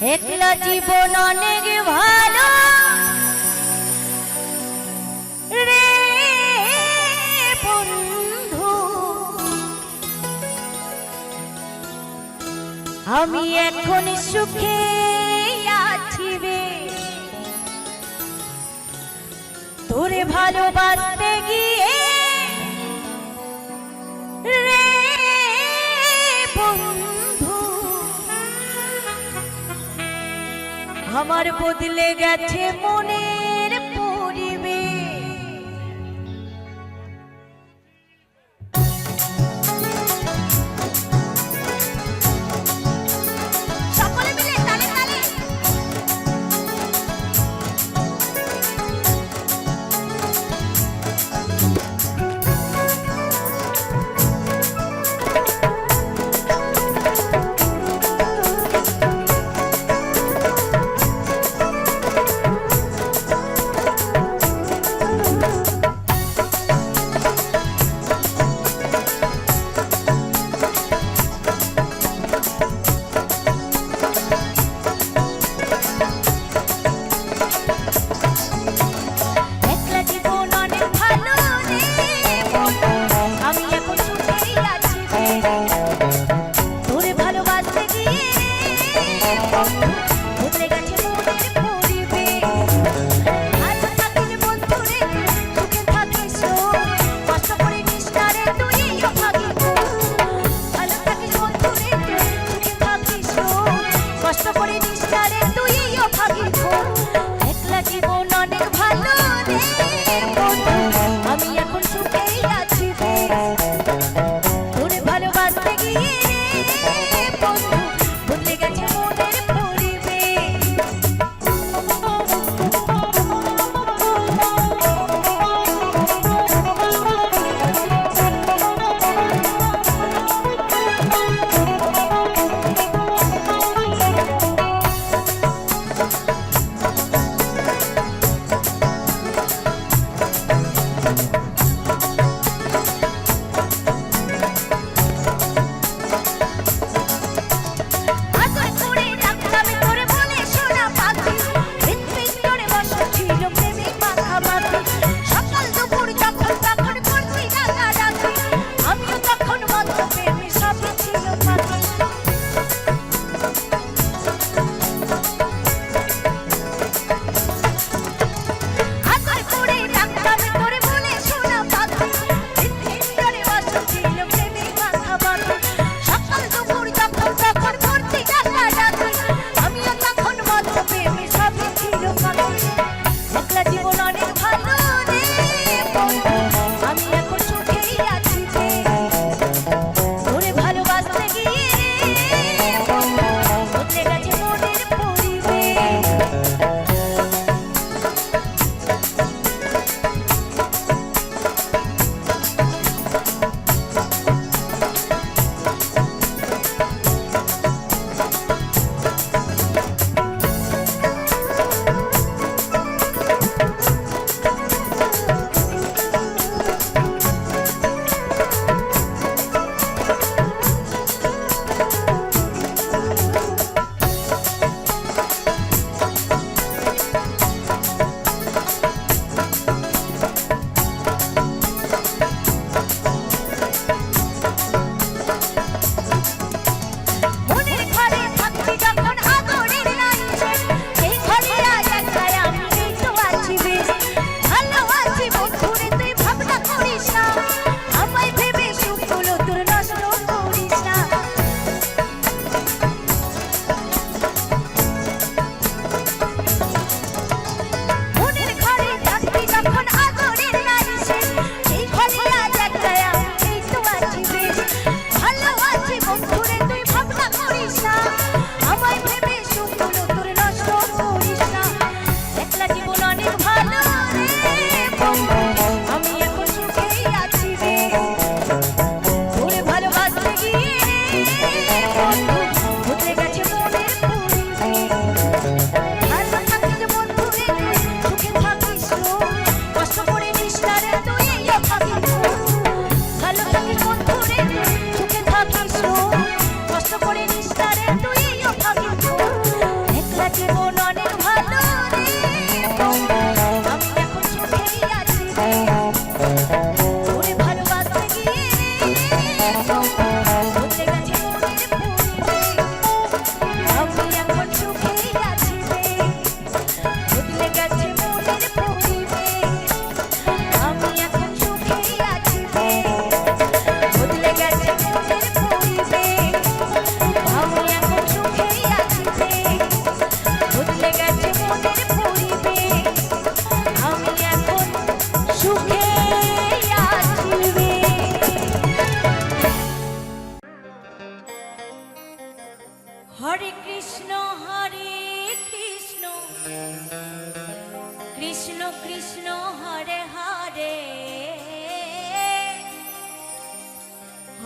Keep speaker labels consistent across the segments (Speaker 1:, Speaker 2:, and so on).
Speaker 1: একলা জীবন অনেক ভালো। রে বন্ধু, আমি এখন সুখে আছি রে। তোরে ভালোবাসতে গিয়ে রে আমার বদলে গেছে মনের करते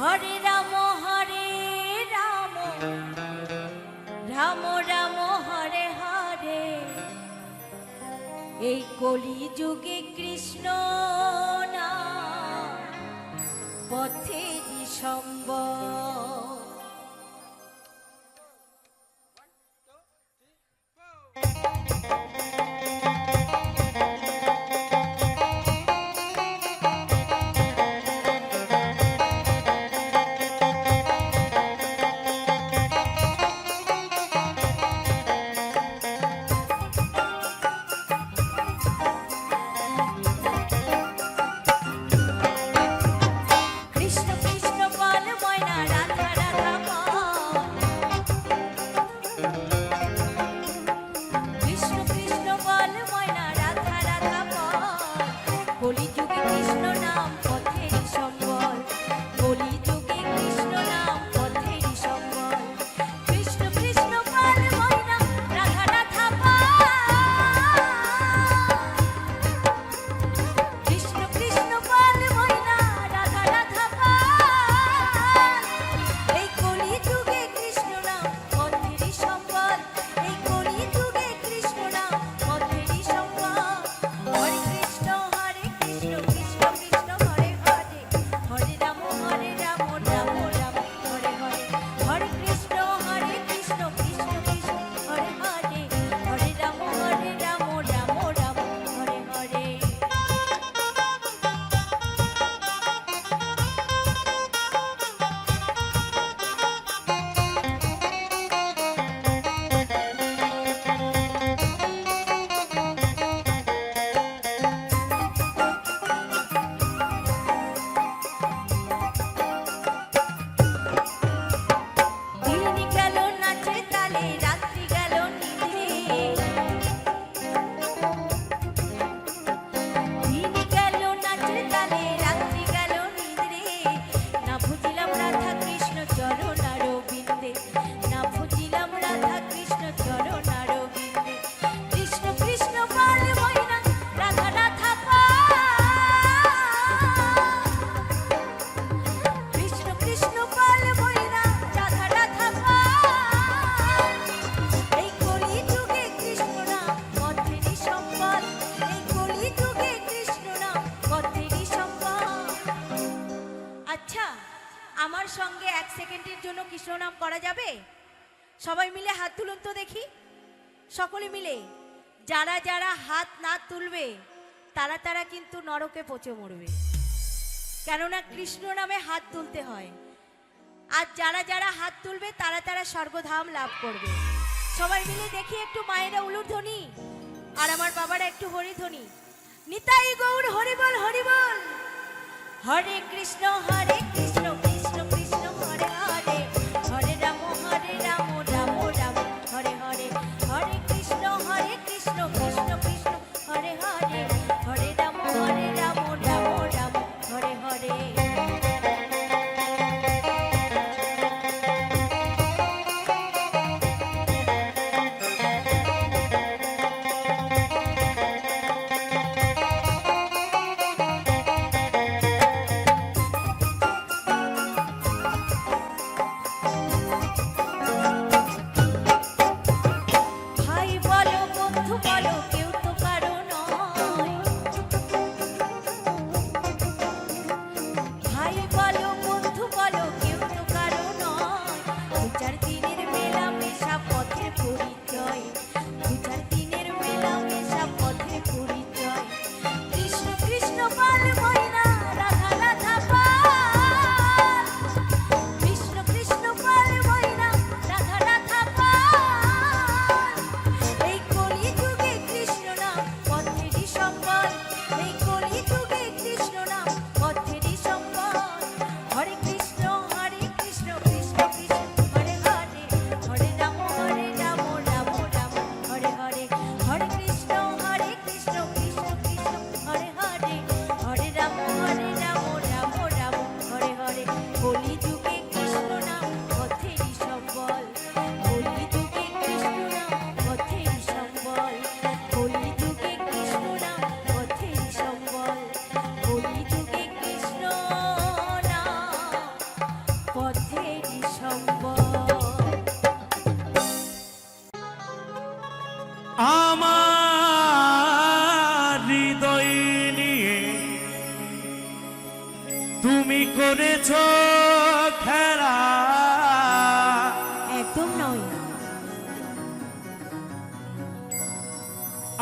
Speaker 1: হরে রাম হরে রাম। রাম রাম হরে হরে। এই কলি যুগে কৃষ্ণ তুলবে, তারা তারা কিন্তু নরকে পচে মরবে। কেননা কৃষ্ণ নামে হাত তুলতে হয়। আর যারা যারা হাত তুলবে, তারা তারা স্বর্গধাম লাভ করবে। সবাই মিলে দেখি একটু মায়েরা উলুর ধ্বনি, আর আমার বাবারা একটু হরিধ্বনি। নিতাই গৌর হরিবল হরিবল। হরে কৃষ্ণ হরে কৃষ্ণ।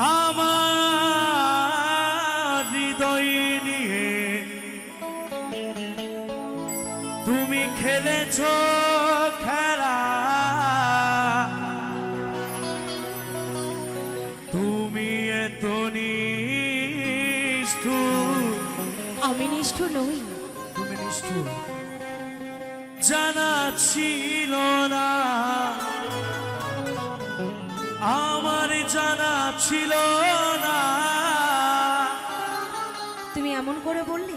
Speaker 2: আমার হৃদয় নিয়ে তুমি খেলেছ খেলা। তুমি এত নিষ্ঠুর।
Speaker 1: আমি নিষ্ঠুর নই।
Speaker 2: তুমি নিষ্ঠুর। জানা ছিল না আমার জানা ছিল না।
Speaker 1: তুমি এমন করে বললে?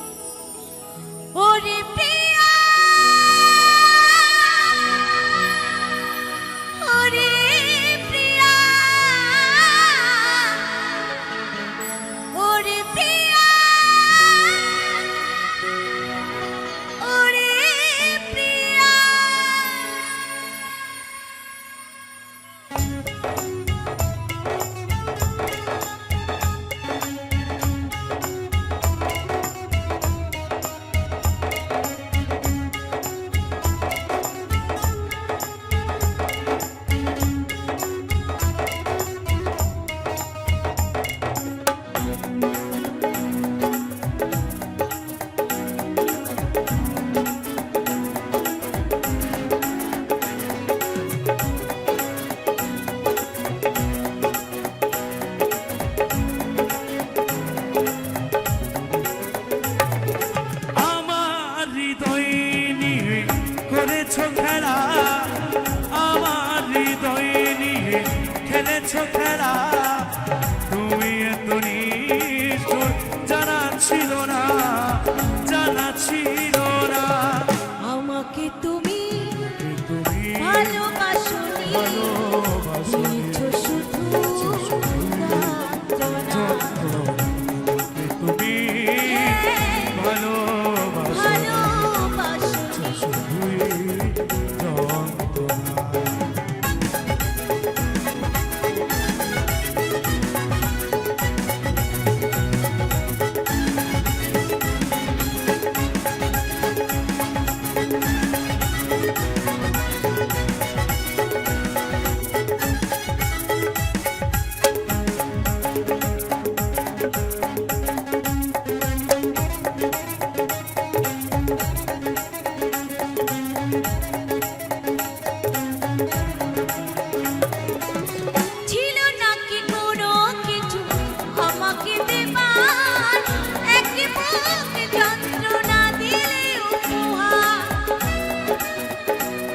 Speaker 1: ওরে